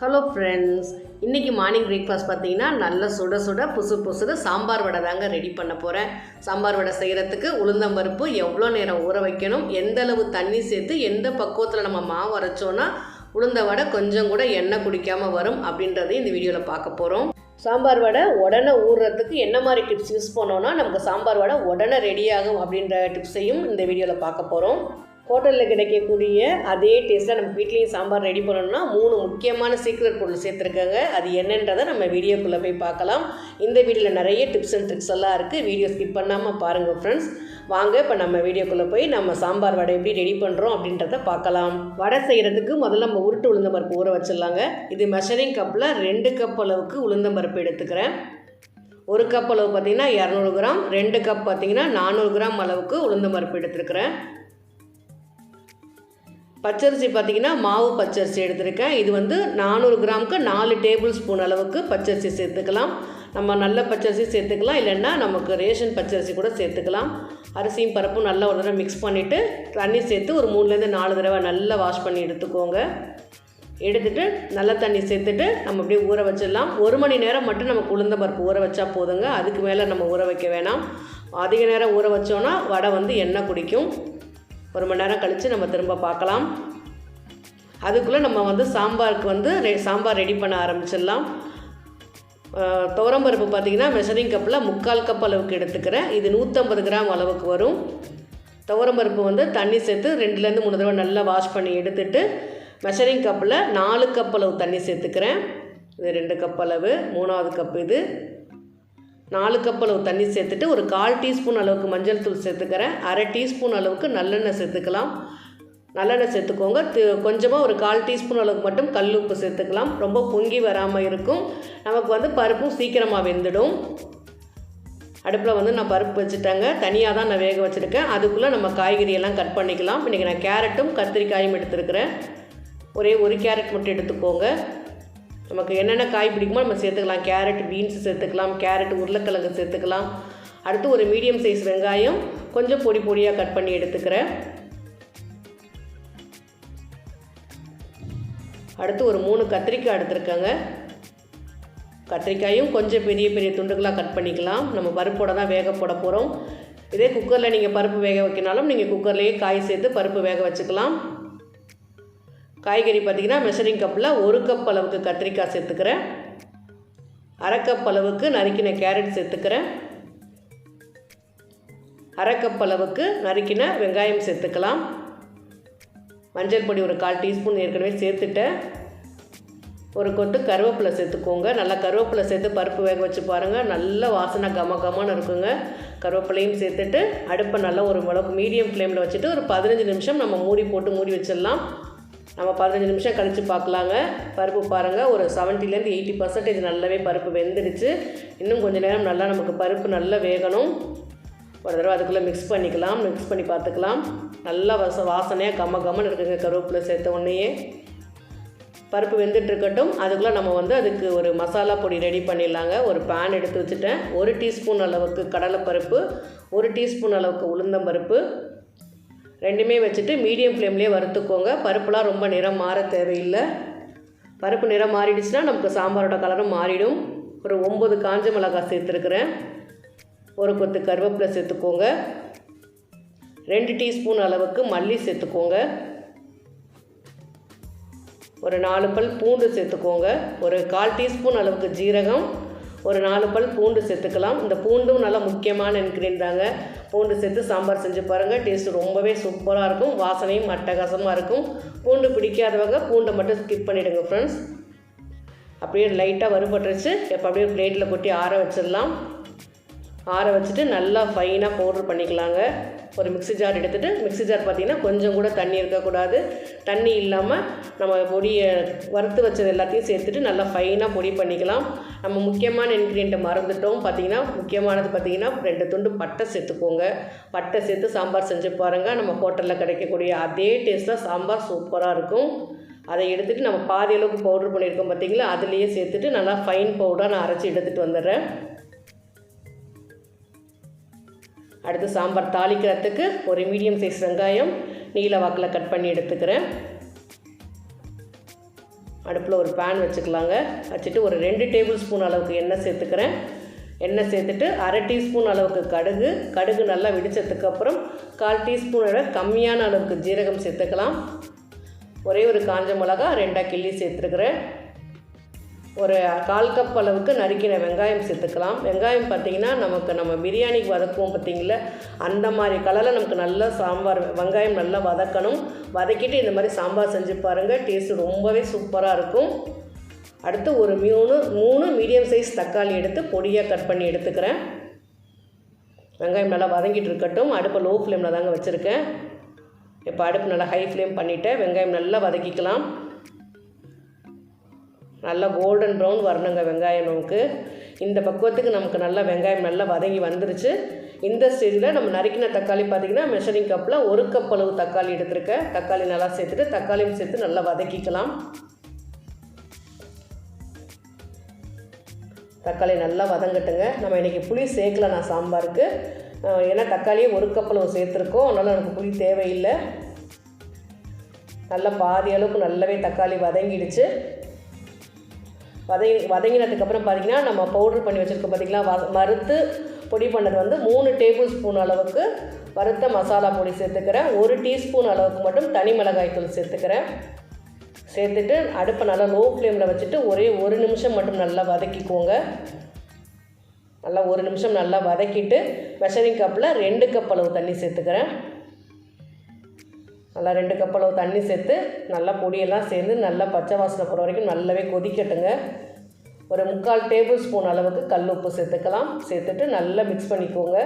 Hello friends இன்றைக்கி morning breakfast பார்த்தீங்கன்னா நல்ல சுட சுட புசு புசுன்னு சாம்பார் வடை தாங்க ரெடி பண்ண போகிறேன் சாம்பார் வடை செய்கிறதுக்கு உளுந்தம் பருப்பு எவ்வளோ நேரம் ஊற வைக்கணும் எந்த அளவு தண்ணி சேர்த்து எந்த பக்குவத்தில் நம்ம மாவு அரைச்சோன்னா உளுந்த வடை கொஞ்சம் கூட எண்ணெய் குடிக்காமல் வரும் அப்படின்றதையும் இந்த வீடியோவில் பார்க்க போகிறோம் சாம்பார் வடை உடனே ஊறுறதுக்கு என்ன மாதிரி டிப்ஸ் யூஸ் பண்ணோன்னா நமக்கு சாம்பார் வடை உடனே ரெடி ஆகும் அப்படின்ற டிப்ஸையும் இந்த வீடியோவில் பார்க்க போகிறோம் ஹோட்டலில் கிடைக்கக்கூடிய அதே டேஸ்ட்டாக நம்ம வீட்லேயும் சாம்பார் ரெடி பண்ணணும்னா மூணு முக்கியமான சீக்ரெட் பொருள் சேர்த்துருக்காங்க. அது என்னன்றதை நம்ம வீடியோக்குள்ளே போய் பார்க்கலாம். இந்த வீடியோவில் நிறைய டிப்ஸ் அண்ட் ட்ரிக்ஸ் எல்லாம் இருக்குது வீடியோ ஸ்கிப் பண்ணாமல் பாருங்கள் ஃப்ரெண்ட்ஸ் வாங்க இப்போ நம்ம வீடியோக்குள்ளே போய் நம்ம சாம்பார் வடை எப்படி ரெடி பண்ணுறோம் அப்படின்றத பார்க்கலாம். வடை செய்கிறதுக்கு முதல்ல நம்ம உருட்டு உளுந்தம்பருப்பு ஊற வச்சிடலாங்க. இது மெஷரிங் கப்பில் ரெண்டு கப் அளவுக்கு உளுந்தம்பருப்பு எடுத்துக்கிறேன். ஒரு கப் அளவு பார்த்திங்கன்னா இரநூறு கிராம் ரெண்டு கப் பார்த்திங்கன்னா நானூறு கிராம் அளவுக்கு உளுந்தம்பருப்பு எடுத்துருக்கிறேன் பச்சரிசி பார்த்திங்கன்னா மாவு பச்சரிசி எடுத்திருக்கேன். இது வந்து நானூறு கிராமுக்கு நாலு டேபிள் ஸ்பூன் அளவுக்கு பச்சரிசி சேர்த்துக்கலாம். நம்ம நல்ல பச்சரிசி சேர்த்துக்கலாம். இல்லைன்னா நமக்கு ரேஷன் பச்சரிசி கூட சேர்த்துக்கலாம். அரிசியும் பருப்பும் நல்லா ஒரு தடவை மிக்ஸ் பண்ணிவிட்டு தண்ணி சேர்த்து ஒரு மூணுலேருந்து நாலு தடவை நல்லா வாஷ் பண்ணி எடுத்துக்கோங்க. எடுத்துகிட்டு நல்ல தண்ணி சேர்த்துட்டு நம்ம அப்படியே ஊற வச்சிடலாம். ஒரு மணி நேரம் மட்டும் நம்ம உளுந்த பருப்பு ஊற வச்சா போதுங்க. அதுக்கு மேலே நம்ம ஊற வைக்க வேணாம். அதிக நேரம் ஊற வச்சோன்னா வடை வந்து எண்ணெய் குடிக்கும். ஒரு மணி நேரம் கழித்து நம்ம திரும்ப பார்க்கலாம். அதுக்குள்ளே நம்ம வந்து சாம்பாருக்கு வந்து ரெ சாம்பார் ரெடி பண்ண ஆரம்பிச்சிடலாம். துவரம்பருப்பு பார்த்திங்கன்னா மெஷரிங் கப்பில் முக்கால் கப் அளவுக்கு எடுத்துக்கிறேன். இது நூற்றம்பது கிராம் அளவுக்கு வரும். துவரம்பருப்பு வந்து தண்ணி சேர்த்து ரெண்டுலேருந்து மூணு தடவை நல்லா வாஷ் பண்ணி எடுத்துட்டு மெஷரிங் கப்பில் நாலு கப் அளவு தண்ணி சேர்த்துக்கிறேன். இது ரெண்டு கப் அளவு மூணாவது கப் இது. நாலு கப் அளவு தண்ணி சேர்த்துட்டு ஒரு கால் டீஸ்பூன் அளவுக்கு மஞ்சள் தூள் சேர்த்துக்கிறேன். அரை டீஸ்பூன் அளவுக்கு நல்லெண்ணெய் சேர்த்துக்கலாம். நல்லெண்ணெய் சேர்த்துக்கோங்க. கொஞ்சமாக ஒரு கால் டீஸ்பூன் அளவுக்கு மட்டும் கல் உப்பு சேர்த்துக்கலாம். ரொம்ப பொங்கி வராமல் இருக்கும். நமக்கு வந்து பருப்பும் சீக்கிரமாக வெந்துடும். அடுப்பில் வந்து நான் பருப்பு வச்சுட்டேங்க. தனியாக தான் நான் வேக வச்சுருக்கேன். அதுக்குள்ளே நம்ம காய்கறியெல்லாம் கட் பண்ணிக்கலாம். இன்றைக்கி நான் கேரட்டும் கத்திரிக்காயும் எடுத்துருக்கிறேன். ஒரே ஒரு கேரட் மட்டும் எடுத்துக்கோங்க. நமக்கு என்னென்ன காய் பிடிக்குமோ நம்ம சேர்த்துக்கலாம். கேரட் பீன்ஸ் சேர்த்துக்கலாம். கேரட் உருளைக்கிழங்கு சேர்த்துக்கலாம். அடுத்து ஒரு மீடியம் சைஸ் வெங்காயம் கொஞ்சம் பொடி பொடியாக கட் பண்ணி எடுத்துக்கிறேன். அடுத்து ஒரு மூணு கத்திரிக்காய் எடுத்துருக்கேங்க. கத்திரிக்காயும் கொஞ்சம் பெரிய பெரிய துண்டுகளாக கட் பண்ணிக்கலாம். நம்ம பருப்போட தான் வேக போட போகிறோம் இதே குக்கரில் நீங்கள் பருப்பு வேக வைக்கினாலும் நீங்கள் குக்கர்லேயே காய் சேர்த்து பருப்பு வேக வச்சுக்கலாம். காய்கறி பார்த்திங்கன்னா மெஷரிங் கப்பில் ஒரு கப் அளவுக்கு கத்திரிக்காய் சேர்த்துக்கிறேன். அரை கப் அளவுக்கு நறுக்கின கேரட் சேர்த்துக்கிறேன். அரை கப் அளவுக்கு நறுக்கின வெங்காயம் சேர்த்துக்கலாம். மஞ்சள் பொடி ஒரு கால் டீஸ்பூன் ஏற்கனவே சேர்த்துட்டேன். ஒரு கொத்து கருவேப்பிலை சேர்த்துக்கோங்க. நல்லா கருவேப்பிலை சேர்த்து பருப்பு வேக வச்சு பாருங்கள் நல்ல வாசனை கம கமன்னு இருக்குங்க. கருவேப்பிலையும் சேர்த்துட்டு அடுப்பை நல்லா ஒரு மிளகு மீடியம் ஃப்ளேமில் வச்சுட்டு ஒரு பதினஞ்சு நிமிஷம் நம்ம மூடி போட்டு மூடி வச்சிடலாம். நம்ம பதினஞ்சு நிமிஷம் கழித்து பார்க்கலாங்க. பருப்பு பாருங்கள் ஒரு செவன்ட்டிலேருந்து எயிட்டி பர்சன்டேஜ் நல்லாவே பருப்பு வெந்துடுச்சு. இன்னும் கொஞ்சம் நேரம் நல்லா நமக்கு பருப்பு நல்லா வேகணும். ஒரு தடவை அதுக்குள்ளே மிக்ஸ் பண்ணிக்கலாம் மிக்ஸ் பண்ணி பார்த்துக்கலாம். நல்லா வச வாசனையாக கம்ம கம்மன்னு இருக்குங்க கருவேப்பிலை சேர்த்த உடனேயே. பருப்பு வெந்துட்டு இருக்கட்டும். அதுக்குள்ளே நம்ம வந்து அதுக்கு ஒரு மசாலா பொடி ரெடி பண்ணிடலாங்க. ஒரு பேன் எடுத்து வச்சுட்டேன். ஒரு டீஸ்பூன் அளவுக்கு கடலைப்பருப்பு ஒரு டீஸ்பூன் அளவுக்கு உளுந்தம்பருப்பு ரெண்டுமே வச்சுட்டு மீடியம் ஃப்ளேம்லேயே வறுத்துக்கோங்க. பருப்புலாம் ரொம்ப நிறம் மாற தேவையில்லை. பருப்பு நிறம் மாறிடுச்சுன்னா நமக்கு சாம்பாரோட கலரும் மாறிடும். ஒரு ஒம்பது காஞ்ச மிளகாய் சேர்த்துருக்குறேன். ஒரு கொத்து கருவேப்பிலை சேர்த்துக்கோங்க. ரெண்டு டீஸ்பூன் அளவுக்கு மல்லி சேர்த்துக்கோங்க. ஒரு நாலு பல் பூண்டு சேர்த்துக்கோங்க. ஒரு கால் டீஸ்பூன் அளவுக்கு ஜீரகம். ஒரு நாலு பல் பூண்டு சேர்த்துக்கலாம். இந்த பூண்டும் நல்லா முக்கியமான இன்க்ரீன் தாங்க. பூண்டு சேர்த்து சாம்பார் செஞ்சு பாருங்கள் டேஸ்ட்டு ரொம்பவே சூப்பராக இருக்கும். வாசனையும் அட்டகாசமாக இருக்கும். பூண்டு பிடிக்காதவங்க பூண்டை மட்டும் ஸ்கிப் பண்ணிவிடுங்க ஃப்ரெண்ட்ஸ் அப்படியே லைட்டாக வறுபட்டுருச்சு. இப்போ அப்படியே பிளேட்டில் கொட்டி ஆற வச்சிடலாம். ஆற வச்சுட்டு நல்லா ஃபைனாக பவுட்ரு பண்ணிக்கலாங்க. ஒரு மிக்ஸி ஜார் எடுத்துகிட்டு மிக்ஸி ஜார் பார்த்திங்கன்னா கொஞ்சம் கூட தண்ணி இருக்கக்கூடாது. தண்ணி இல்லாமல் நம்ம பொடியை வறுத்து வச்சது எல்லாத்தையும் சேர்த்துட்டு நல்லா ஃபைனாக பொடி பண்ணிக்கலாம். நம்ம முக்கியமான இன்க்ரீடியண்ட்டை மறந்துட்டோம். பார்த்திங்கன்னா முக்கியமானது பார்த்திங்கன்னா ரெண்டு துண்டு பட்டை சேர்த்துக்கோங்க. பட்டை சேர்த்து சாம்பார் செஞ்சு பாருங்கள் நம்ம ஹோட்டலில் கிடைக்கக்கூடிய அதே டேஸ்ட்டில் சாம்பார் சூப்பராக இருக்கும். அதை எடுத்துகிட்டு நம்ம பாதி அளவுக்கு பவுட்ரு பண்ணியிருக்கோம் பார்த்திங்களா? அதுலேயே சேர்த்துட்டு நல்லா ஃபைன் பவுடராக நான் அரைச்சி எடுத்துகிட்டு வந்துடுறேன். அடுத்து சாம்பார் தாளிக்கிறதுக்கு ஒரு மீடியம் சைஸ் வெங்காயம் நீல வாக்கில் கட் பண்ணி எடுத்துக்கிறேன். அடுப்பில் ஒரு பேன் வச்சுக்கலாங்க. வச்சுட்டு ஒரு ரெண்டு டேபிள் ஸ்பூன் அளவுக்கு எண்ணெய் சேர்த்துக்கிறேன். எண்ணெய் சேர்த்துட்டு அரை டீஸ்பூன் அளவுக்கு கடுகு. கடுகு நல்லா வெடிச்சதுக்கப்புறம் கால் டீஸ்பூனோட கம்மியான அளவுக்கு ஜீரகம் சேர்த்துக்கலாம். ஒரே ஒரு காஞ்ச மிளகா ரெண்டாக கிள்ளி சேர்த்துருக்குறேன். ஒரு கால் கப் அளவுக்கு நறுக்கின வெங்காயம் சேர்த்துக்கலாம். வெங்காயம் பார்த்திங்கன்னா நமக்கு நம்ம பிரியாணிக்கு வதக்குவோம் பார்த்திங்களா அந்த மாதிரி கலரில் நமக்கு நல்லா சாம்பார் வெங்காயம் நல்லா வதக்கணும். வதக்கிட்டு இந்த மாதிரி சாம்பார் செஞ்சு பாருங்கள் டேஸ்ட்டு ரொம்பவே சூப்பராக இருக்கும். அடுத்து ஒரு மூணு மூணு மீடியம் சைஸ் தக்காளி எடுத்து பொடியாக கட் பண்ணி எடுத்துக்கிறேன். வெங்காயம் நல்லா வதங்கிட்டு இருக்கட்டும். அடுப்பை லோ ஃப்ளேமில் தாங்க வச்சுருக்கேன். இப்போ அடுப்பு நல்லா ஹை ஃப்ளேம் பண்ணிவிட்டேன் வெங்காயம் நல்லா வதக்கிக்கலாம். நல்லா கோல்டன் ப்ரௌன் வரணுங்க வெங்காயம் நமக்கு. இந்த பக்குவத்துக்கு நமக்கு நல்லா வெங்காயம் நல்லா வதங்கி வந்துருச்சு. இந்த ஸ்டேஜில் நம்ம நறுக்கின தக்காளி பார்த்திங்கன்னா மெஷரிங் கப்பில் ஒரு கப் அளவு தக்காளி எடுத்திருக்கேன். தக்காளி நல்லா சேர்த்துட்டு தக்காளியும் சேர்த்து நல்லா வதக்கிக்கலாம். தக்காளி நல்லா வதங்கட்டுங்க. நம்ம இன்றைக்கி புளி சேர்க்கல நான் சாம்பாருக்கு. ஏன்னா தக்காளியே ஒரு கப்பளவு சேர்த்துருக்கோம். அதனால் எனக்கு புளி தேவையில்லை. நல்லா பாதி அளவுக்கு நல்லாவே தக்காளி வதங்கிடுச்சு. வதங்கி வதங்கினதுக்கப்புறம் பார்த்திங்கன்னா நம்ம பவுட்ரு பண்ணி வச்சுருக்கோம் பார்த்திங்களா வ வறுத்து பொடி பண்ணது வந்து மூணு டேபிள் ஸ்பூன் அளவுக்கு வறுத்த மசாலா பொடி சேர்த்துக்கிறேன். ஒரு டீஸ்பூன் அளவுக்கு மட்டும் தனி மிளகாய் தூள் சேர்த்துக்கிறேன். சேர்த்துட்டு அடுப்பை நல்லா லோ ஃப்ளேமில் வச்சுட்டு ஒரே ஒரு நிமிஷம் மட்டும் நல்லா வதக்கிக்கோங்க. நல்லா ஒரு நிமிஷம் நல்லா வதக்கிட்டு மெஷரிங் கப்பில் ரெண்டு கப் அளவு தண்ணி சேர்த்துக்கிறேன். நல்லா ரெண்டு கப் அளவு தண்ணி சேர்த்து நல்லா பொடியெல்லாம் சேர்ந்து நல்லா பச்சை வாசனை போகிற வரைக்கும் நல்லாவே கொதிக்கட்டுங்க. ஒரு முக்கால் டேபிள் ஸ்பூன் அளவுக்கு கல் உப்பு சேர்த்துக்கலாம். சேர்த்துட்டு நல்லா மிக்ஸ் பண்ணிக்கோங்க.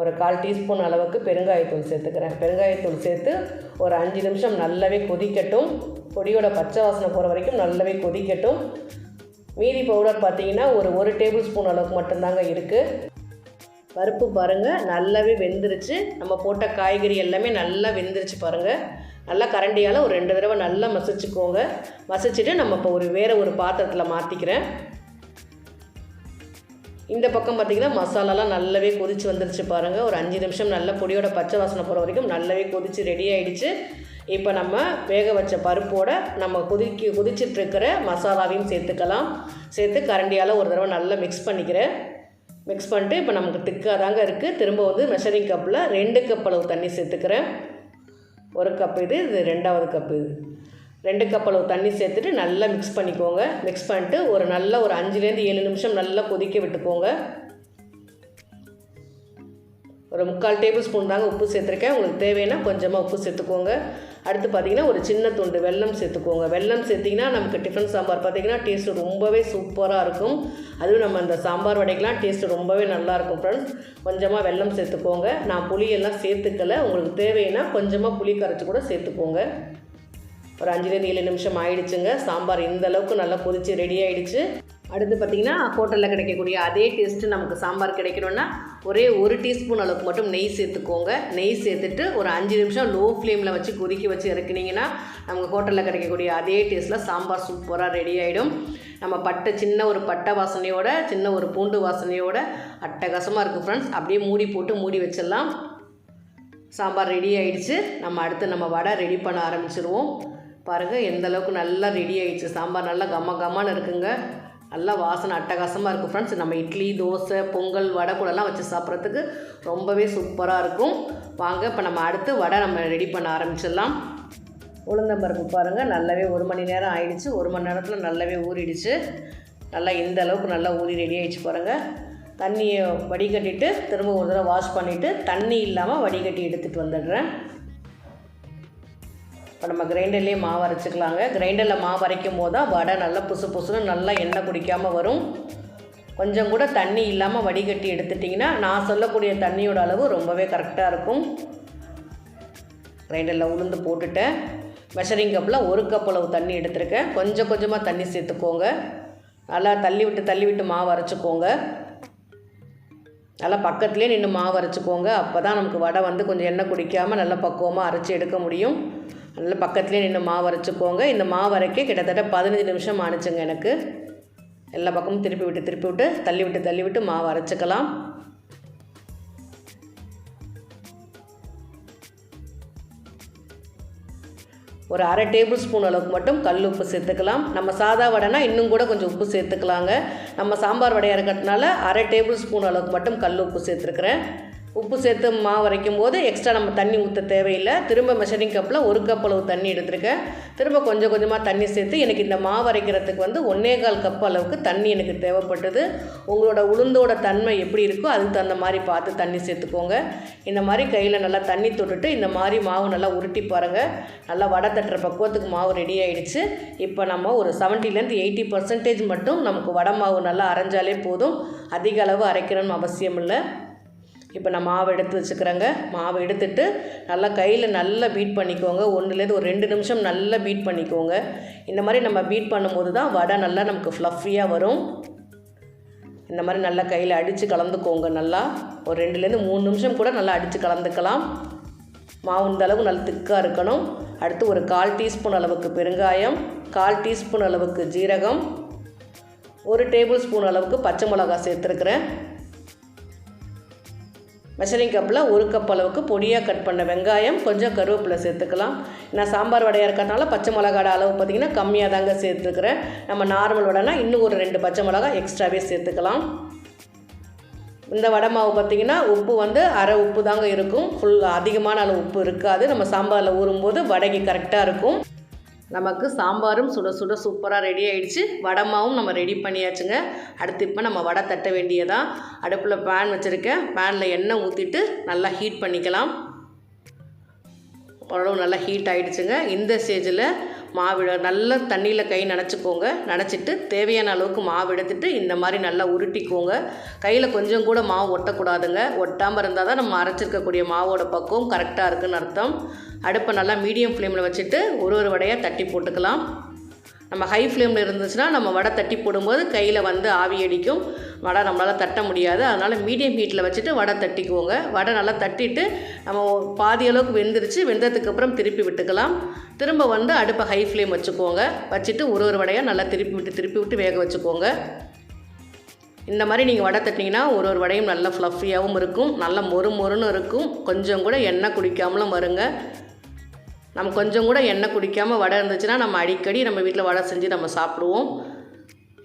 ஒரு கால் டீஸ்பூன் அளவுக்கு பெருங்காயத்தூள் சேர்த்துக்கிறேன். பெருங்காயத்தூள் சேர்த்து ஒரு அஞ்சு நிமிஷம் நல்லாவே கொதிக்கட்டும். பொடியோட பச்சை வாசனை போகிற வரைக்கும் நல்லாவே கொதிக்கட்டும். மீதி பவுடர் பார்த்தீங்கன்னா ஒரு ஒரு டேபிள் ஸ்பூன் அளவுக்கு மட்டும்தாங்க இருக்குது பருப்பு பாருங்கள் நல்லாவே வெந்துருச்சு. நம்ம போட்ட காய்கறி எல்லாமே நல்லா வெந்துருச்சு பாருங்கள் நல்லா கரண்டியால் ஒரு ரெண்டு தடவை நல்லா மசிச்சுக்கோங்க. மசிச்சுட்டு நம்ம இப்போ ஒரு வேறு ஒரு பாத்திரத்தில் மாற்றிக்கிறேன் இந்த பக்கம் பார்த்திங்கன்னா மசாலாலாம் நல்லாவே கொதிச்சு வந்துருச்சு பாருங்கள் ஒரு அஞ்சு நிமிஷம் நல்லா பொடியோட பச்சை வாசனை போகிற வரைக்கும் நல்லாவே கொதித்து ரெடி ஆகிடுச்சு இப்போ நம்ம வேக வச்ச பருப்போட நம்ம கொதிக்க கொதிச்சிட்ருக்கிற மசாலாவையும் சேர்த்துக்கலாம். சேர்த்து கரண்டியால் ஒரு தடவை நல்லா மிக்ஸ் பண்ணிக்கிறேன். மிக்ஸ் பண்ணிட்டு இப்போ நமக்கு திக்காக தாங்க இருக்குது திரும்ப வந்து மெஷரிங் கப்பில் ரெண்டு கப் அளவு தண்ணி சேர்த்துக்கிறேன். ஒரு கப் இது இது ரெண்டாவது கப் இது. ரெண்டு கப் அளவு தண்ணி சேர்த்துட்டு நல்லா மிக்ஸ் பண்ணிக்கோங்க. மிக்ஸ் பண்ணிட்டு ஒரு நல்ல ஒரு அஞ்சுலேருந்து ஏழு நிமிஷம் நல்லா கொதிக்க விட்டுக்கோங்க. ஒரு முக்கால் டேபிள் ஸ்பூன் தாங்க உப்பு சேர்த்துருக்கேன். உங்களுக்கு தேவைன்னா கொஞ்சமாக உப்பு சேர்த்துக்கோங்க. அடுத்து பார்த்திங்கன்னா ஒரு சின்ன துண்டு வெல்லம் சேர்த்துக்கோங்க. வெல்லம் சேர்த்திங்கன்னா நமக்கு டிஃபன் சாம்பார் பார்த்திங்கன்னா டேஸ்ட்டு ரொம்பவே சூப்பராக இருக்கும். அதுவும் நம்ம அந்த சாம்பார் வடைக்கெலாம் டேஸ்ட்டு ரொம்பவே நல்லாயிருக்கும் ஃப்ரெண்ட்ஸ் கொஞ்சமாக வெல்லம் சேர்த்துக்கோங்க. நான் புளியெல்லாம் சேர்த்துக்கல. உங்களுக்கு தேவைன்னா கொஞ்சமாக புளி கரைச்சி கூட சேர்த்துக்கோங்க. ஒரு அஞ்சுலேருந்து ஏழு நிமிஷம் ஆயிடுச்சுங்க. சாம்பார் இந்த அளவுக்கு நல்லா கொதித்து ரெடி ஆகிடுச்சு அடுத்து பார்த்திங்கன்னா ஹோட்டலில் கிடைக்கக்கூடிய அதே டேஸ்ட்டு நமக்கு சாம்பார் கிடைக்கணும்னா ஒரே ஒரு டீஸ்பூன் அளவுக்கு மட்டும் நெய் சேர்த்துக்கோங்க. நெய் சேர்த்துட்டு ஒரு அஞ்சு நிமிஷம் லோ ஃப்ளேமில் வச்சு கொதிக்க வச்சு இறக்குனிங்கன்னா நமக்கு ஹோட்டலில் கிடைக்கக்கூடிய அதே டேஸ்ட்டில் சாம்பார் சூப்பராக ரெடி ஆகிடும் நம்ம பட்டை சின்ன ஒரு பட்டை வாசனையோட சின்ன ஒரு பூண்டு வாசனையோட அட்டகாசமாக இருக்குது ஃப்ரெண்ட்ஸ் அப்படியே மூடி போட்டு மூடி வச்சிடலாம். சாம்பார் ரெடி ஆகிடுச்சு நம்ம அடுத்து நம்ம வடை ரெடி பண்ண ஆரம்பிச்சிருவோம். பாருங்கள் எந்த அளவுக்கு நல்லா ரெடி ஆகிடுச்சு சாம்பார் நல்லா கம்ம கம்மான்னு இருக்குங்க. நல்லா வாசனை அட்டகாசமாக இருக்கும். ஃப்ரெண்ட்ஸ் நம்ம இட்லி தோசை பொங்கல் வடை கூடலாம் வச்சு சாப்பிட்றதுக்கு ரொம்பவே சூப்பராக இருக்கும். வாங்க இப்போ நம்ம அடுத்து வடை நம்ம ரெடி பண்ண ஆரம்பிச்சிடலாம். உளுந்தம்பருப்பு பாருங்கள் நல்லாவே ஒரு மணி நேரம் ஆயிடுச்சு. ஒரு மணி நேரத்தில் நல்லாவே ஊறிடுச்சு. நல்லா இந்த அளவுக்கு நல்லா ஊறி ரெடி ஆகிடுச்சு பாருங்கள் தண்ணியை வடிகட்டிட்டு திரும்ப ஒரு தடவை வாஷ் பண்ணிவிட்டு தண்ணி இல்லாமல் வடிகட்டி எடுத்துகிட்டு வந்துடுறேன். இப்போ நம்ம கிரைண்டர்லேயே மாவு அரைச்சிக்கலாங்க. கிரைண்டரில் மாவு அரைக்கும் போது தான் வடை நல்லா புசு புசுன்னு நல்லா எண்ணெய் குடிக்காமல் வரும். கொஞ்சம் கூட தண்ணி இல்லாமல் வடிகட்டி எடுத்துட்டிங்கன்னா நான் சொல்லக்கூடிய தண்ணியோட அளவு ரொம்பவே கரெக்டாக இருக்கும். கிரைண்டரில் உளுந்து போட்டுட்டேன். மெஷரிங் கப்பில் ஒரு கப் அளவு தண்ணி எடுத்திருக்கேன். கொஞ்சம் கொஞ்சமாக தண்ணி சேர்த்துக்கோங்க. நல்லா தள்ளி விட்டு தள்ளி விட்டு மாவு அரைச்சிக்கோங்க. நல்லா பக்கத்துலேயே நின்று மாவு அரைச்சிக்கோங்க. அப்போ தான் நமக்கு வடை வந்து கொஞ்சம் எண்ணெய் குடிக்காமல் நல்லா பக்குவமாக அரைச்சி எடுக்க முடியும். நல்லா பக்கத்துலேயே நின்று மாவு அரைச்சிக்கோங்க. இந்த மாவு அரைக்க கிட்டத்தட்ட பதினஞ்சு நிமிஷம் ஆணுச்சுங்க எனக்கு. எல்லா பக்கமும் திருப்பி விட்டு திருப்பி விட்டு தள்ளி விட்டு தள்ளி விட்டு மாவு அரைச்சிக்கலாம். ஒரு அரை டேபிள் ஸ்பூன் அளவுக்கு மட்டும் கல் உப்பு சேர்த்துக்கலாம். நம்ம சாதா வடைனா இன்னும் கூட கொஞ்சம் உப்பு சேர்த்துக்கலாங்க. நம்ம சாம்பார் வடையாக இருக்கிறதுனால அரை டேபிள் ஸ்பூன் அளவுக்கு மட்டும் கல் உப்பு சேர்த்துருக்குறேன். உப்பு சேர்த்து மாவு வரைக்கும் போது எக்ஸ்ட்ரா நம்ம தண்ணி ஊற்ற தேவையில்லை. திரும்ப மெஷரிங் கப்பில் ஒரு கப் அளவு தண்ணி எடுத்திருக்கேன். திரும்ப கொஞ்சம் கொஞ்சமாக தண்ணி சேர்த்து எனக்கு இந்த மாவு அரைக்கிறதுக்கு வந்து ஒன்றே கால் கப் அளவுக்கு தண்ணி எனக்கு தேவைப்பட்டது. உங்களோட உளுந்தோட தன்மை எப்படி இருக்கோ அதுக்கு தகுந்த மாதிரி பார்த்து தண்ணி சேர்த்துக்கோங்க. இந்த மாதிரி கையில் நல்லா தண்ணி தொட்டுட்டு இந்த மாதிரி மாவு நல்லா உருட்டி பாருங்கள் நல்லா வடை தட்டுற பக்குவத்துக்கு மாவு ரெடி ஆகிடுச்சு இப்போ நம்ம ஒரு செவன்ட்டிலேருந்து எயிட்டி பர்சன்டேஜ் மட்டும் நமக்கு வடை மாவு நல்லா அரைஞ்சாலே போதும். அதிக அளவு அரைக்கணும்னு அவசியம் இல்லை இப்போ நான் மாவு எடுத்து வச்சுக்கிறேங்க. மாவு எடுத்துட்டு நல்லா கையில் நல்லா பீட் பண்ணிக்கோங்க. ஒன்றுலேருந்து ஒரு ரெண்டு நிமிஷம் நல்லா பீட் பண்ணிக்கோங்க. இந்த மாதிரி நம்ம பீட் பண்ணும்போது தான் வடை நல்லா நமக்கு ஃப்ளஃபியாக வரும். இந்த மாதிரி நல்லா கையில் அடித்து கலந்துக்கோங்க நல்லா. ஒரு ரெண்டுலேருந்து மூணு நிமிஷம் கூட நல்லா அடித்து கலந்துக்கலாம். மாவு இந்த அளவுக்கு நல்லா திக்காக இருக்கணும். அடுத்து ஒரு கால் டீஸ்பூன் அளவுக்கு பெருங்காயம் கால் டீஸ்பூன் அளவுக்கு ஜீரகம் ஒரு டேபிள் ஸ்பூன் அளவுக்கு பச்சை மிளகா சேர்த்துருக்குறேன். மெஷரிங் கப்பில் ஒரு கப் அளவுக்கு பொடியாக கட் பண்ண வெங்காயம் கொஞ்சம் கருவேப்பிலை சேர்த்துக்கலாம். நான் சாம்பார் வடையாக இருக்கிறதுனால பச்சை மிளகாட அளவு பார்த்திங்கன்னா கம்மியாக தாங்க சேர்த்துக்கிறேன் நம்ம நார்மல் வடைனா இன்னும் ஒரு ரெண்டு பச்சை மிளகா எக்ஸ்ட்ராவே சேர்த்துக்கலாம். இந்த வடை மாவு பார்த்திங்கன்னா உப்பு வந்து அரை உப்பு தாங்க இருக்கும். ஃபுல் அதிகமான அளவு உப்பு இருக்காது. நம்ம சாம்பாரில் ஊறும்போது வடைக்கு கரெக்டாக இருக்கும். நமக்கு சாம்பாரும் சுட சுட சூப்பராக ரெடி ஆகிடுச்சு வடமாவும் நம்ம ரெடி பண்ணியாச்சுங்க. அடுத்து இப்போ நம்ம வடை தட்ட வேண்டியதான் அடுப்பில் பேன் வச்சுருக்கேன். பேனில் எண்ணெய் ஊற்றிட்டு நல்லா ஹீட் பண்ணிக்கலாம். ஓரளவு நல்லா ஹீட் ஆகிடுச்சுங்க இந்த ஸ்டேஜில் மாவிட நல்லா தண்ணியில் கை நனைச்சிக்கோங்க. நனைச்சிட்டு தேவையான அளவுக்கு மாவு எடுத்துட்டு இந்த மாதிரி நல்லா உருட்டிக்கோங்க. கையில் கொஞ்சம் கூட மாவு ஒட்டக்கூடாதுங்க. ஒட்டாமல் இருந்தால் தான் நம்ம அரைச்சிருக்கக்கூடிய மாவோட பக்குவம் கரெக்டாக இருக்குன்னு அர்த்தம். அடுப்பை நல்லா மீடியம் ஃப்ளேமில் வச்சுட்டு ஒரு ஒரு வடையாக தட்டி போட்டுக்கலாம். நம்ம ஹை ஃப்ளேமில் இருந்துச்சுன்னா நம்ம வடை தட்டி போடும்போது கையில் வந்து ஆவி அடிக்கும். வடை நம்மளால் தட்ட முடியாது. அதனால் மீடியம் ஹீட்டில் வச்சுட்டு வடை தட்டிக்குவோங்க வடை நல்லா தட்டிட்டு நம்ம பாதி அளவுக்கு வெந்துருச்சு. வெந்ததுக்கப்புறம் திருப்பி விட்டுக்கலாம். திரும்ப வந்து அடுப்பை ஹை ஃப்ளேம் வச்சுக்கோங்க. வச்சுட்டு ஒரு ஒரு வடையாக நல்லா திருப்பி விட்டு திருப்பி விட்டு வேக வச்சுக்கோங்க. இந்த மாதிரி நீங்கள் வடை தட்டிங்கன்னா ஒரு ஒரு வடையும் நல்லா ஃப்ளஃபியாகவும் இருக்கும். நல்லா மொறு மொறுன்னு இருக்கும். கொஞ்சம் கூட எண்ணெய் குடிக்காமலும் வருங்க. நம்ம கொஞ்சம் கூட எண்ணெய் குடிக்காமல் வடை இருந்துச்சுன்னா நம்ம அடிக்கடி நம்ம வீட்டில் வடை செஞ்சு நம்ம சாப்பிடுவோம்.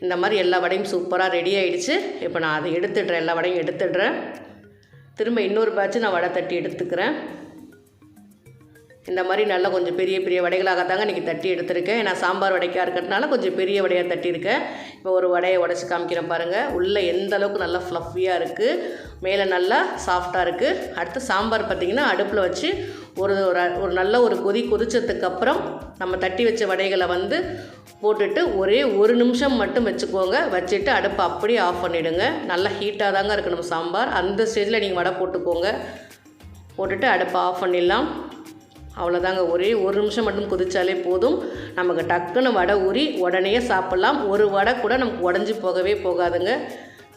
இந்த மாதிரி எல்லா வடையும் சூப்பராக ரெடி ஆகிடுச்சு இப்போ நான் அதை எடுத்துடுறேன் எல்லா வடையும் எடுத்துடுறேன். திரும்ப இன்னொரு பேட்ச் நான் வடை தட்டி எடுத்துக்கிறேன். இந்த மாதிரி நல்லா கொஞ்சம் பெரிய பெரிய வடைகளாக தாங்க இன்றைக்கி தட்டி எடுத்திருக்கேன். ஏன்னா சாம்பார் வடைக்காக இருக்கிறதுனால கொஞ்சம் பெரிய வடையாக தட்டியிருக்கேன். இப்போ ஒரு வடையை உடச்சி காமிக்கிறேன் பாருங்கள் உள்ளே எந்த அளவுக்கு நல்லா ஃப்ளஃபியாக இருக்குது மேலே நல்லா சாஃப்டாக இருக்குது அடுத்து சாம்பார் பார்த்திங்கன்னா அடுப்பில் வச்சு ஒரு ஒரு நல்ல ஒரு கொதி கொதிச்சதுக்கு அப்புறம் நம்ம தட்டி வச்ச வடைகளை வந்து போட்டுட்டு ஒரே ஒரு நிமிஷம் மட்டும் வச்சுக்கோங்க. வச்சுட்டு அடுப்பை அப்படியே ஆஃப் பண்ணிவிடுங்க நல்லா ஹீட்டாக தாங்க இருக்கணும் சாம்பார். அந்த ஸ்டேஜில் நீங்கள் வடை போட்டுக்கோங்க. போட்டுட்டு அடுப்பை ஆஃப் பண்ணிடலாம். அவ்வளோதாங்க ஒரே ஒரு நிமிஷம் மட்டும் குதித்தாலே போதும். நமக்கு டக்குன்னு வடை ஊறி உடனே சாப்பிட்லாம். ஒரு வடை கூட நமக்கு உடஞ்சி போகவே போகாதுங்க.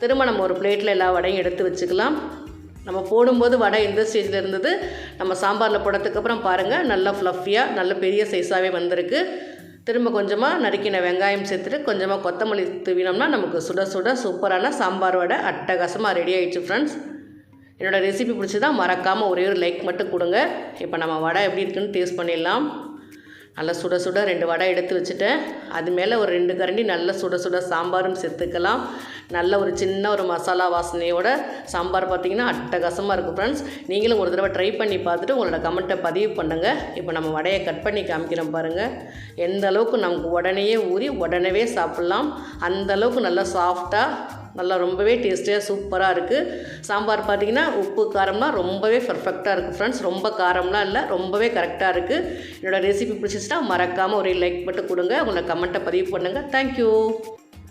திரும்ப நம்ம ஒரு பிளேட்டில் எல்லா வடையும் எடுத்து வச்சுக்கலாம். நம்ம போடும்போது வடை எந்த ஸ்டேஜில் இருந்தது? நம்ம சாம்பாரில் போட்டதுக்கப்புறம் பாருங்கள் நல்லா ஃப்ளஃபியாக நல்ல பெரிய சைஸாகவே வந்திருக்கு. திரும்ப கொஞ்சமாக நறுக்கின வெங்காயம் சேர்த்துட்டு கொஞ்சமாக கொத்தமல்லி தூவினோம்னா நமக்கு சுட சுட சூப்பரான சாம்பார் வடை அட்டகாசமாக ரெடி ஆகிடுச்சு ஃப்ரெண்ட்ஸ் என்னோடய ரெசிபி பிடிச்சதா மறக்காமல் ஒரே ஒரு லைக் மட்டும் கொடுங்க. இப்போ நம்ம வடை எப்படி இருக்குன்னு டேஸ்ட் பண்ணிடலாம். நல்லா சுட சுட ரெண்டு வடை எடுத்து வச்சுட்டேன். அது மேலே ஒரு ரெண்டு கரண்டி நல்ல சுட சுட சாம்பாரும் சேர்த்துக்கலாம். நல்ல ஒரு சின்ன ஒரு மசாலா வாசனையோட சாம்பார் பார்த்திங்கன்னா அட்டகாசமாக இருக்கும் ஃப்ரெண்ட்ஸ் நீங்களும் ஒரு தடவை ட்ரை பண்ணி பார்த்துட்டு உங்களோட கமெண்ட்டை பதிவு பண்ணுங்கள் இப்போ நம்ம வடையை கட் பண்ணி காமிக்கிறோம் பாருங்கள் எந்த அளவுக்கு நமக்கு உடனேயே ஊறி உடனே சாப்பிட்லாம். அந்தளவுக்கு நல்லா சாஃப்டாக நல்லா ரொம்பவே டேஸ்டியாக சூப்பராக இருக்குது சாம்பார் பார்த்திங்கன்னா உப்பு காரம்லாம் ரொம்பவே பர்ஃபெக்டாக இருக்குது ஃப்ரெண்ட்ஸ் ரொம்ப காரம்லாம் இல்லை ரொம்பவே கரெக்டாக இருக்குது என்னோடய ரெசிபி பிடிச்சிச்சுன்னா மறக்காமல் ஒரு லைக் மட்டும் கொடுங்க. உங்களை கமெண்ட்டை பதிவு பண்ணுங்கள் தேங்க்யூ